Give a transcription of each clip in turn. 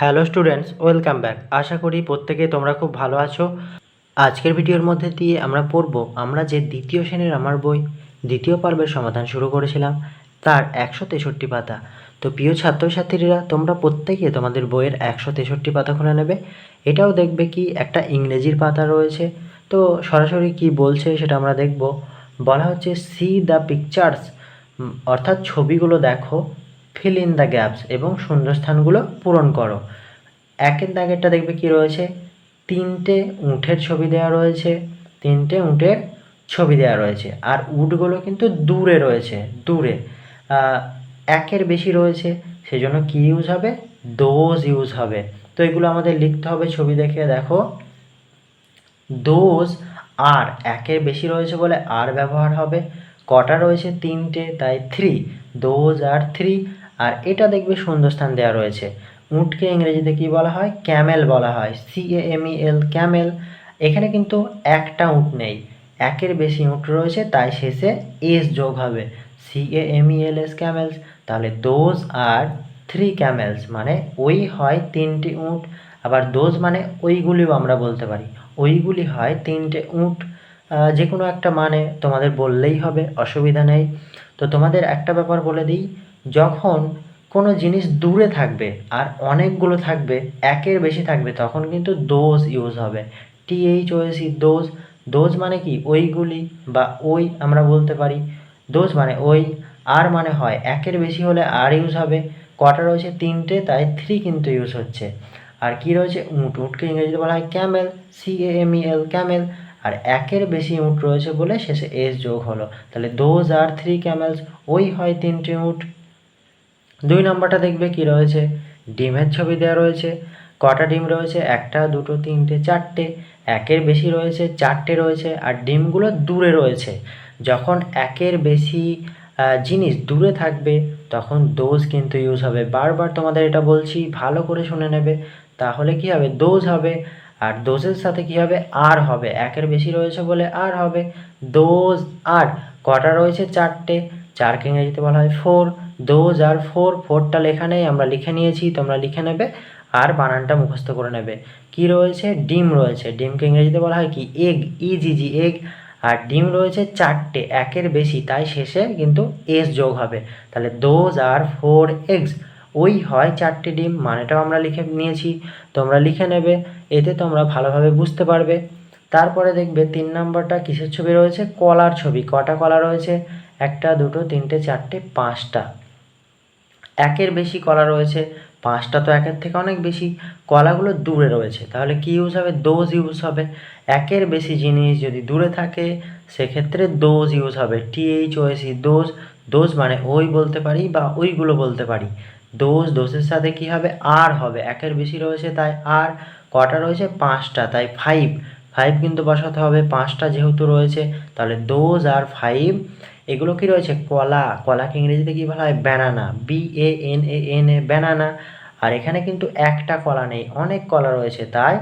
Hello students, welcome back. আশা করি প্রত্যেকে তোমরা খুব ভালো আছো। আজকের ভিডিওর মধ্যে দিয়ে আমরা পড়ব আমরা যে দ্বিতীয় শ্রেণির আমার বই, দ্বিতীয় পর্বের সমাধান শুরু করেছিলাম, তার একশো তেষট্টি পাতা। তো প্রিয় ছাত্রছাত্রীরা, তোমরা প্রত্যেকে তোমাদের বইয়ের একশো তেষট্টি পাতা খুলে নেবে। এটাও দেখবে কি একটা ইংরেজির পাতা রয়েছে। তো সরাসরি কি বলছে সেটা আমরা দেখব। বলা হচ্ছে সি দ্য পিকচার্স অর্থাৎ ছবিগুলো দেখো। ফিল ইন দ্য গ্যাপস এবং শূন্যস্থানগুলো পূরণ করো। একের দাগেরটা দেখবে কি রয়েছে? তিনটে উঁটের ছবি দেওয়া রয়েছে, তিনটে উঁটের ছবি দেওয়া রয়েছে, আর উটগুলো কিন্তু দূরে রয়েছে, দূরে। একের বেশি রয়েছে সেই জন্য কী ইউজ হবে? দোজ ইউজ হবে। তো এগুলো আমাদের লিখতে হবে ছবি দেখে, দেখো। দোজ আর একের বেশি রয়েছে বলে আর ব্যবহার হবে। কটা রয়েছে? তিনটে, তাই থ্রি দোজ আর থ্রি আর এটা দেখবে শূন্যস্থান দেওয়া রয়েছে। উটকে ইংরেজিতে কি বলা হয়? ক্যামেল বলা হয়। C A M E L camel. এখানে কিন্তু একটা উট নেই। একের বেশি উট রয়েছে, তাই শেষে এস যোগ হবে। C A M E L S camels, তাহলে দোজ আর থ্রি ক্যামেলস মানে ওই হয় তিনটি উট। আবার দোজ মানে ওইগুলিও আমরা বলতে পারি। ওইগুলি হয় তিনটে উট। যে কোনো একটা মানে তোমাদের বললেই হবে, অসুবিধা নেই। তো তোমাদের একটা ব্যাপার বলে দিই যখন কোনো জিনিস দূরে থাকবে আর অনেকগুলো থাকবে, একের বেশি থাকবে, তখন কিন্তু দোজ ইউজ হবে। T H O S E those those মানে কি? ওইগুলি বা ওই আমরা বলতে পারি। দোজ মানে ওই। আর মানে হয়, একের বেশি হলে আর ইউজ হবে। কটা রয়েছে? তিনটে, তাই থ্রি কিন্তু ইউজ হচ্ছে। আর কি রয়েছে? উট। উটকে ইংরেজিতে বলা হয় camel C M L camel আর একের বেশি উট রয়েছে বলে শেষে এস যোগ হলো। তাহলে দোজ আর থ্রি ক্যামেলস ওই হয় তিনটে উট। দুই নম্বরটা দেখবে কি রয়েছে? ডিমের ছবি দেওয়া রয়েছে, কটা ডিম রয়েছে? একটা, দুটো, তিনটে, চারটে। একের বেশি রয়েছে, চারটে রয়েছে, আর ডিমগুলো দূরে রয়েছে। যখন একের বেশি জিনিস দূরে থাকবে, তখন দোজ কিন্তু ইউজ হবে। বারবার তোমাদের এটা বলছি, ভালো করে শুনে নেবে। তাহলে কি হবে? দোজ হবে। আর দোজের সাথে কি হবে? আর হবে। একের বেশি রয়েছে বলে আর হবে। দোজ আর কটা রয়েছে? চারটে। চারকে ইংরেজিতে বলা হয় ফোর দোজ আর ফোর ফোরটা লেখা নেই আমরা লিখে নিয়েছি, তোমরা লিখে নেবে আর বানানটা মুখস্থ করে নেবে। কি রয়েছে? ডিম রয়েছে। ডিমকে ইংরেজিতে বলা হয় কি? Egg ইজিজি egg. আর ডিম রয়েছে চারটে, একের বেশি, তাই শেষে কিন্তু এস যোগ হবে। তাহলে দোজ আর ফোর এগস, ওই হয় চারটে ডিম, মানেটাও আমরা লিখে নিয়েছি। তোমরা লিখে নেবে, এতে তোমরা ভালোভাবে বুঝতে পারবে। তারপরে দেখবে তিন নম্বরটা কিসের ছবি রয়েছে? কলার ছবি। কটা কলা রয়েছে? একটা, দুটো, তিনটে, চারটে, পাঁচটা। একের বেশি কলা রয়েছে, পাঁচটা তো একের থেকে অনেক বেশি কলাগুলো দূরে রয়েছে। তাহলে কি ইউজ হবে? দোজ ইউজ হবে। একের বেশি জিনিস যদি দূরে থাকে, সেক্ষেত্রে দোজ ইউজ হবে। T H O S E those those মানে ওই বলতে পারি বা ওইগুলো বলতে পারি। দোজ দোষের সাথে কি হবে? আর হবে। একের বেশি রয়েছে, তাই আর কটা রয়েছে? পাঁচটা। তাই ফাইভ ফাইভ কিন্তু বসাতে হবে। পাঁচটা যেহেতু রয়েছে, তাহলে দোজ আর ফাইভ এগুলো কি রয়েছে? কলা। কলাকে ইংরেজিতে কি বলা হয়? Banana B A N A N A banana আর এখানে কিন্তু একটা কলা নেই। অনেক কলা রয়েছে। তাই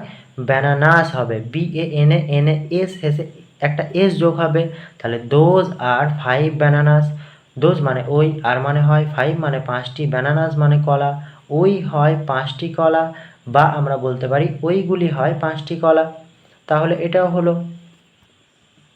ব্যানানাস হবে। B A N A N A S এসে একটা এস যোগ হবে। তাহলে those are five bananas those মানে ওই। আর মানে হয় ফাইভ মানে পাঁচটি। ব্যানানাস মানে কলা। ওই হয় পাঁচটি কলা। বা আমরা বলতে পারি ওইগুলি হয় পাঁচটি কলা। তাহলে এটাও হলো।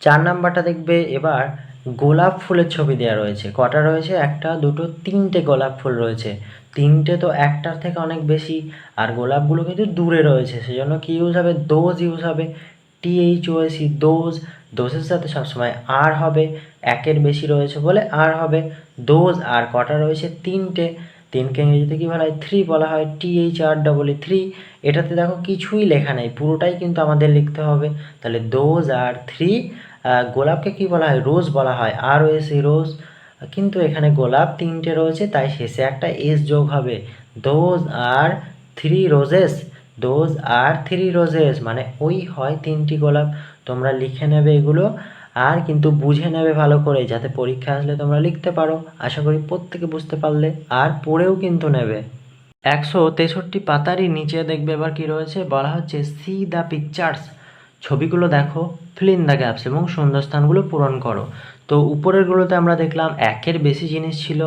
চার নাম্বারটা দেখবে এবার গোলাপ ফুলের ছবি দেওয়া রয়েছে। কটা রয়েছে? একটা, দুটো, তিনটে গোলাপ ফুল রয়েছে। তিনটে তো একটার থেকে অনেক বেশি। আর গোলাপগুলো কিন্তু দূরে রয়েছে, সেজন্য কি ইউজ হবে? দোজ ইউজ হবে। T H O S those দোজের সাথে সবসময় আর হবে। একের বেশি রয়েছে বলে আর হবে। দোজ আর কটা রয়েছে? তিনটে। তিনকে ইংরেজিতে কী বলা হয়? থ্রি বলা হয়। T H R double E three এটাতে দেখো কিছুই লেখা নেই। পুরোটাই কিন্তু আমাদের লিখতে হবে। তাহলে দোজ আর থ্রি গোলাপকে কি বলা হয়? রোজ বলা হয়। R S E rose. কিন্তু এখানে গোলাপ তিনটে রয়েছে, তাই শেষে একটা এস যোগ হবে। Those are three roses those are three roses মানে ওই হয় তিনটি গোলাপ। তোমরা লিখে নেবে এগুলো, আর কিন্তু বুঝে নেবে ভালো করে, যাতে পরীক্ষা আসলে তোমরা লিখতে পারো। আশা করি প্রত্যেকে বুঝতে পারলে, আর পড়েও কিন্তু নেবে। একশো তেষট্টি পাতারই নিচে দেখবে এবার কি রয়েছে। বলা হচ্ছে সি দ্য পিকচার্স ছবিগুলো দেখো ফিল ইন দ্য গ্যাপস এবং শূন্যস্থানগুলো পূরণ করো। তো উপরেরগুলোতে আমরা দেখলাম একের বেশি জিনিস ছিল,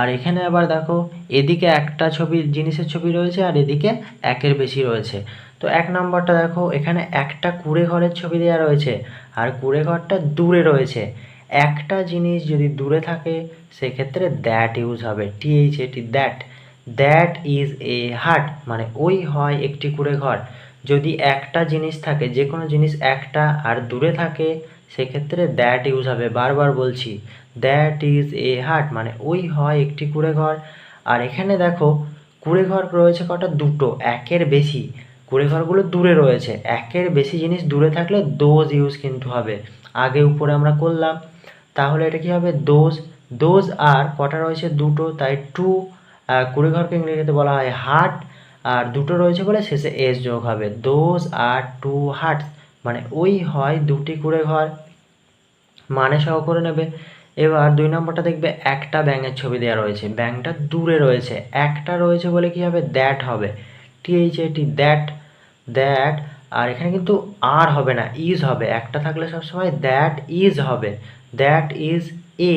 আর এখানে আবার দেখো, এদিকে একটা ছবি, জিনিসের ছবি রয়েছে আর এদিকে একের বেশি রয়েছে। তো এক নম্বরটা দেখো, এখানে একটা কুড়ে ঘরের ছবি দেওয়া রয়েছে, আর কুড়ে ঘরটা দূরে রয়েছে। একটা জিনিস যদি দূরে থাকে, সেক্ষেত্রে দ্যাট ইউজ হবে। TH AT that that is a hat মানে ওই হয় একটি কুড়ে ঘর। যদি একটা জিনিস থাকে যে কোনো জিনিস একটা আর দূরে থাকে, সেক্ষেত্রে দ্যাট ইউজ হবে। বারবার বলছি দ্যাট ইজ এ হাট মানে ওই হয় একটি কুড়ে ঘর আর এখানে দেখো কুড়ে ঘর রয়েছে কটা? দুটো, একের বেশি। কুড়ে ঘরগুলো দূরে রয়েছে। একের বেশি জিনিস দূরে থাকলে দোজ ইউজ কিন্তু হবে। আগে উপরে আমরা করলাম। তাহলে এটা কি হবে? দোজ দোজ আর কটা রয়েছে? দুটো, তাই টু কুড়ে ঘরকে ইংরেজিতে বলা হয় হাট আর দুটো রয়েছে বলে শেষে এস যোগ হবে। দোজ আর টু হার্টস মানে ওই হয় দুটি কুড়ে ঘর। মানে সহ করে নেবে। এবার দুই নম্বরটা দেখবে একটা ব্যাঙের ছবি দেওয়া রয়েছে। ব্যাঙটা দূরে রয়েছে। একটা রয়েছে বলে কি হবে? দ্যাট হবে। টিএইচ এটি দ্যাট দ্যাট আর এখানে কিন্তু আর হবে না ইজ হবে। একটা থাকলে সবসময় দ্যাট ইজ হবে। দ্যাট ইজ এ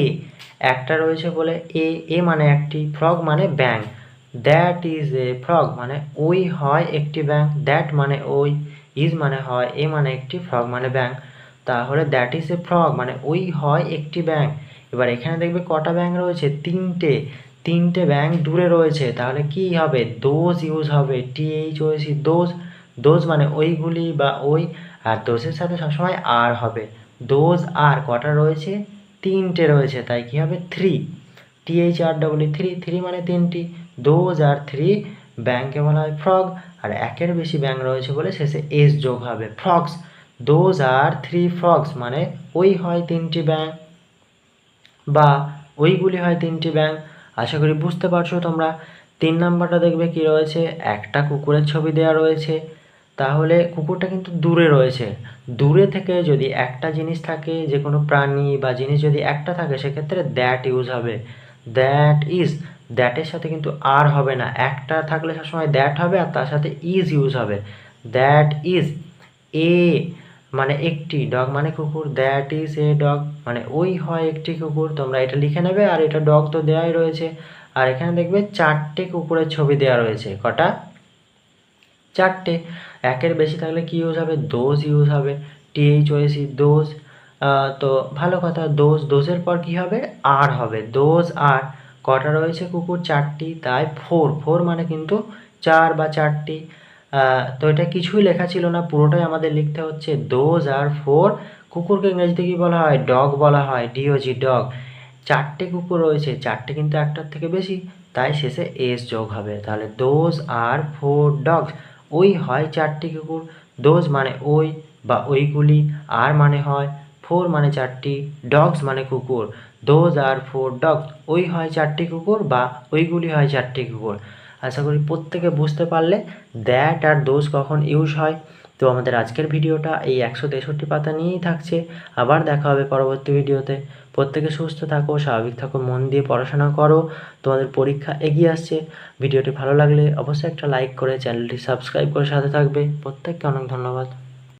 একটা রয়েছে বলে এ এ মানে একটি ফ্রগ মানে ব্যাং দ্যাট ইজ এ ফ্রগ মানে ওই হয় একটি ব্যাং দ্যাট মানে ওই ইজ মানে হয়, এ মানে একটি ফ্রগ মানে ব্যাং তাহলে দ্যাট ইজ এ ফ্রগ মানে ওই হয় একটি ব্যাং এবার এখানে দেখবে কটা ব্যাং রয়েছে? তিনটে। তিনটে ব্যাং দূরে রয়েছে। তাহলে কি হবে? দোজ ইউজ হবে। T H O S E those those মানে ওইগুলি বা ওই, আর দোষের সাথে সবসময় আর হবে। দোজ আর কটা রয়েছে? তিনটে রয়েছে। তাই কি হবে? Three T H R W three three মানে তিনটি। দোজ আর থ্রি ব্যাংকে বলা হয় ফ্রগ আর একের বেশি ব্যাং রয়েছে বলে শেষে এস যোগ হবে frogs those are three frogs মানে ওই হয় তিনটি ব্যাং বা ওইগুলি হয় তিনটি ব্যাং আশা করি বুঝতে পারছ তোমরা। তিন নাম্বারটা দেখবে কি রয়েছে? একটা কুকুরের ছবি দেওয়া রয়েছে। তাহলে কুকুরটা কিন্তু দূরে রয়েছে। দূরে থেকে যদি একটা জিনিস থাকে যে কোনো প্রাণী বা জিনিস যদি একটা থাকে, সেক্ষেত্রে দ্যাট ইউজ হবে। দ্যাট ইজ দ্যাটের সাথে কিন্তু আর হবে না। একটা থাকলে সবসময় দ্যাট হবে আর তার সাথে ইজ ইউজ হবে। দ্যাট ইজ এ মানে একটি ডগ মানে কুকুর। দ্যাট ইজ এ ডগ মানে ওই হয় একটি কুকুর। তোমরা এটা লিখে নেবে আর এটা ডগ তো দেওয়াই রয়েছে। আর এখানে দেখবে চারটে কুকুরের ছবি দেওয়া রয়েছে। কটা? চারটে। একের বেশি থাকলে কি ইউজ হবে? দোজ ইউজ হবে। টিএইচ ওয়েসি দোজ তো ভালো কথা দোজ দোজের পর কি হবে? আর হবে। Those are. কটা রয়েছে কুকুর? চারটি। তাই ফোর। ফোর মানে কিন্তু চার বা চারটি। তো এটা কিছুই লেখা ছিল না। পুরোটাই আমাদের লিখতে হচ্ছে দোজ আর ফোর। কুকুরকে ইংরেজিতে কী বলা হয়? ডগ বলা হয়। D O G dog. চারটে কুকুর রয়েছে। চারটে কিন্তু একটার থেকে বেশি। তাই শেষে এস যোগ হবে। তাহলে দোজ আর, ফোর ডগস ওই হয় চারটি কুকুর। দোজ মানে ওই বা ওইগুলি। আর মানে হয় ফোর মানে চারটি, ডগস মানে কুকুর। দোজ আর ফোর ডগস, ওই হয় চারটি কুকুর বা ওইগুলি হয় চারটি কুকুর। আশা করি প্রত্যেকে বুঝতে পারলে দ্যাট আর দোজ কখন ইউজ হয়। তো আমাদের আজকের ভিডিওটা এই একশো তেষট্টি পাতা নিয়েই থাকছে। আবার দেখা হবে পরবর্তী ভিডিওতে। প্রত্যেকে সুস্থ থাকো, স্বাভাবিক থাকো, মন দিয়ে পড়াশোনা করো। তোমাদের পরীক্ষা এগিয়ে আসছে। ভিডিওটি ভালো লাগলে অবশ্যই একটা লাইক করে চ্যানেলটি সাবস্ক্রাইব করে সাথে থাকবে। প্রত্যেককে অনেক ধন্যবাদ।